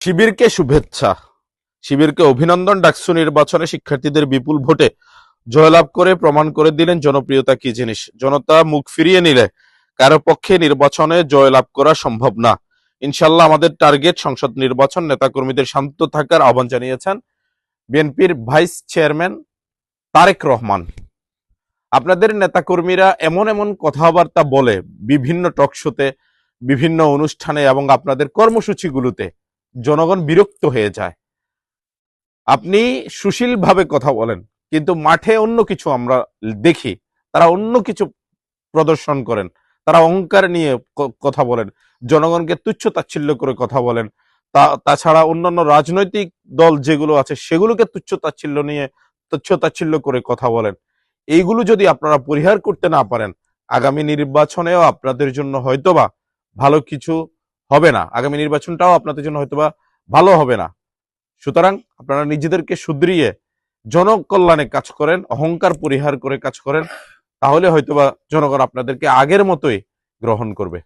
শিবিরকে শুভেচ্ছা। শিবিরকে অভিনন্দন ডাকসু নির্বাচনে শিক্ষার্থীদের বিপুল ভোটে জয়লাভ করে প্রমাণ করে দিলেন জনপ্রিয়তা কি জিনিস। জনতা মুখ ফিরিয়ে নিলে কারও পক্ষে নির্বাচনে জয়লাভ করা সম্ভব না। ইনশাল্লাহ আমাদের টার্গেট সংসদ নির্বাচন, নেতাকর্মীদের শান্ত থাকার আহ্বান জানিয়েছেন বিএনপির ভাইস চেয়ারম্যান তারেক রহমান। আপনাদের নেতাকর্মীরা এমন এমন কথাবার্তা বলে বিভিন্ন টকশোতে বিভিন্ন অনুষ্ঠানে এবং আপনাদের কর্মসূচিগুলোতে জনগণ বিরক্ত হয়ে যায়। আপনি সুশীলভাবে কথা বলেন, কিন্তু মাঠে অন্য কিছু আমরা দেখি। তারা অন্য কিছু প্রদর্শন করেন, তারা অহংকার নিয়ে কথা বলেন, জনগণকে তুচ্ছ তাচ্ছিল্য করে কথা বলেন। তা, তাছাড়া অন্যান্য রাজনৈতিক দল যেগুলো আছে, সেগুলোকে তুচ্ছ তাচ্ছিল্য নিয়ে, তুচ্ছ তাচ্ছিল্য করে কথা বলেন। এইগুলো যদি আপনারা পরিহার করতে না পারেন, আগামী নির্বাচনেও আপনাদের জন্য হয়তোবা ভালো কিছু হবে না। আগামী নির্বাচনটাও আপনাদের জন্য হয়তোবা ভালো হবে না। সুতরাং আপনারা নিজেদেরকে শুধরিয়ে জনকল্যাণে কাজ করেন, অহংকার পরিহার করে কাজ করেন, তাহলে হয়তোবা জনগণ আপনাদেরকে আগের মতোই গ্রহণ করবে।